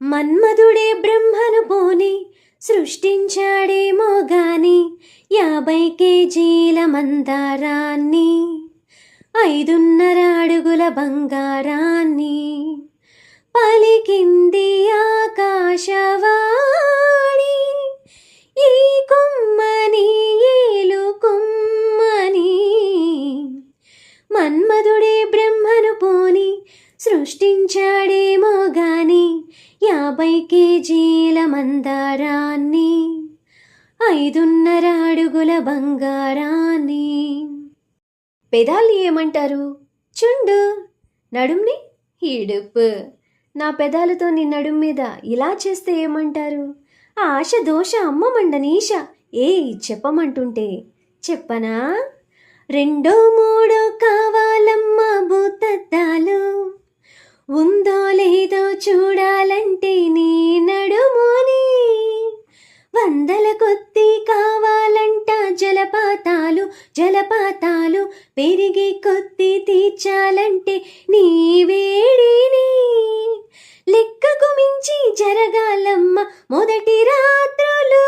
మన్మధుడే బ్రహ్మను పోని సృష్టించాడేమో గాని యాభై కేజీల మందారాన్ని ఐదున్నర అడుగుల బంగారాన్ని పలికింది ఆ సృష్టించాడేమో గాని యాభై కేజీల మందారాన్ని ఐదున్నర అడుగుల బంగారాన్ని. పెదాల్ని ఏమంటారు? చుండు నడుంని ఇడుపు. నా పెదాలతో నీ నడుం మీద ఇలా చేస్తే ఏమంటారు? ఆశ దోష అమ్మమండ నీష ఏ చెప్పమంటుంటే చెప్పనా? రెండో మూడో ఉందో లేదో చూడాలంటే నీ నడుమోని. వందల కొద్ది కావాలంట జలపాతాలు జలపాతాలు పెరిగి కొద్ది తీర్చాలంటే నీ వేడిని. లెక్కకు మించి జరగాలమ్మ మొదటి రాత్రులు.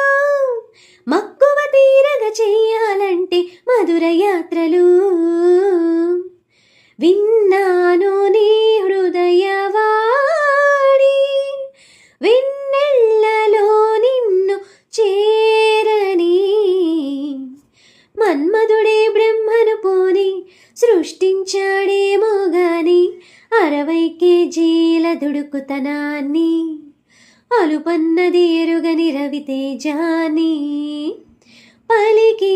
మక్కువ తీరగా చెయ్యాలంటే మధుర యాత్రలు. విన్నా సృష్టించాడేమో గాని అరవై కేజీల దుడుకుతనాన్ని అలుపన్నది ఎరుగని రవితేజాని పలికి